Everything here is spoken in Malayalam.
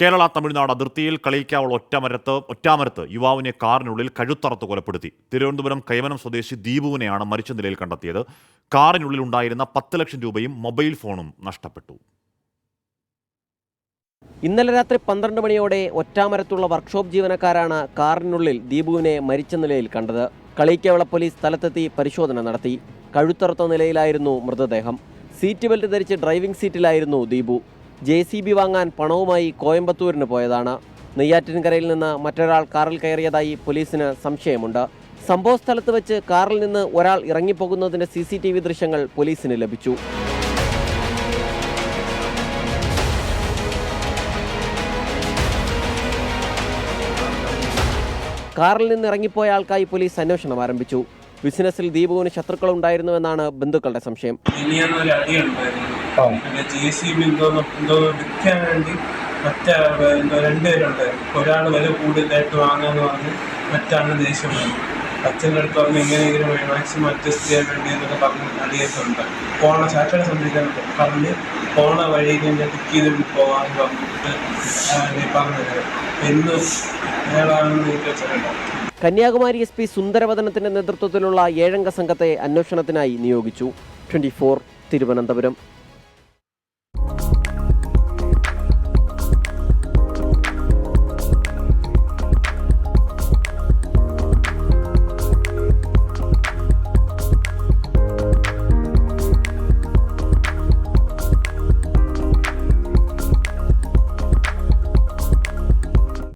കേരള തമിഴ്നാട് അതിർത്തിയിൽ കളിക്കാവുള്ള ഒറ്റമരത്ത് ഒറ്റാമരത്ത് യുവാവിനെ കാറിനുള്ളിൽ കഴുത്തറത്ത് കൊലപ്പെടുത്തി. തിരുവനന്തപുരം കൈവനം സ്വദേശി ദീപുവിനെയാണ് മരിച്ച നിലയിൽ കണ്ടെത്തിയത്. കാറിനുള്ളിൽ ഉണ്ടായിരുന്ന പത്ത് ലക്ഷം രൂപയും മൊബൈൽ ഫോണും നഷ്ടപ്പെട്ടു. ഇന്നലെ രാത്രി പന്ത്രണ്ട് മണിയോടെ ഒറ്റാമരത്തുള്ള വർക്ക്ഷോപ്പ് ജീവനക്കാരാണ് കാറിനുള്ളിൽ ദീപുവിനെ മരിച്ച നിലയിൽ കണ്ടത്. കളിക്കവള പോലീസ് സ്ഥലത്തെത്തി പരിശോധന നടത്തി. കഴുത്തറുത്ത നിലയിലായിരുന്നു മൃതദേഹം. സീറ്റ് ബെൽറ്റ് ധരിച്ച് ഡ്രൈവിംഗ് സീറ്റിലായിരുന്നു ദീപു. ജെ സി ബി വാങ്ങാൻ പണവുമായി കോയമ്പത്തൂരിന് പോയതാണ്. നെയ്യാറ്റിൻകരയിൽ നിന്ന് മറ്റൊരാൾ കാറിൽ കയറിയതായി പോലീസിന് സംശയമുണ്ട്. സംഭവ സ്ഥലത്ത് വെച്ച് കാറിൽ നിന്ന് ഒരാൾ ഇറങ്ങിപ്പോകുന്നതിന്റെ സി സി ടി വി ദൃശ്യങ്ങൾ പോലീസിന് ലഭിച്ചു. കാറിൽ നിന്ന് ഇറങ്ങിപ്പോയ ആൾക്കായി പോലീസ് അന്വേഷണം ആരംഭിച്ചു. ബിസിനസ്സിൽ ദീപുവിന് ശത്രുക്കൾ ഉണ്ടായിരുന്നുവെന്നാണ് ബന്ധുക്കളുടെ സംശയം. ഒരാൾ അഡ്ജസ്റ്റ് ചെയ്യാൻ വേണ്ടി എന്നൊക്കെ പോണ വഴി കഴിഞ്ഞാൽ ടിക്ക് ചെയ്ത് പോകാമെന്ന് പറഞ്ഞിട്ട് പറഞ്ഞത് എന്ന് അയാളാണെന്ന് എനിക്ക് കന്യാകുമാരി എസ് പി സുന്ദരവദനത്തിന്റെ നേതൃത്വത്തിലുള്ള ഏഴംഗ സംഘത്തെ അന്വേഷണത്തിനായി നിയോഗിച്ചു. ട്വന്റി തിരുവനന്തപുരം.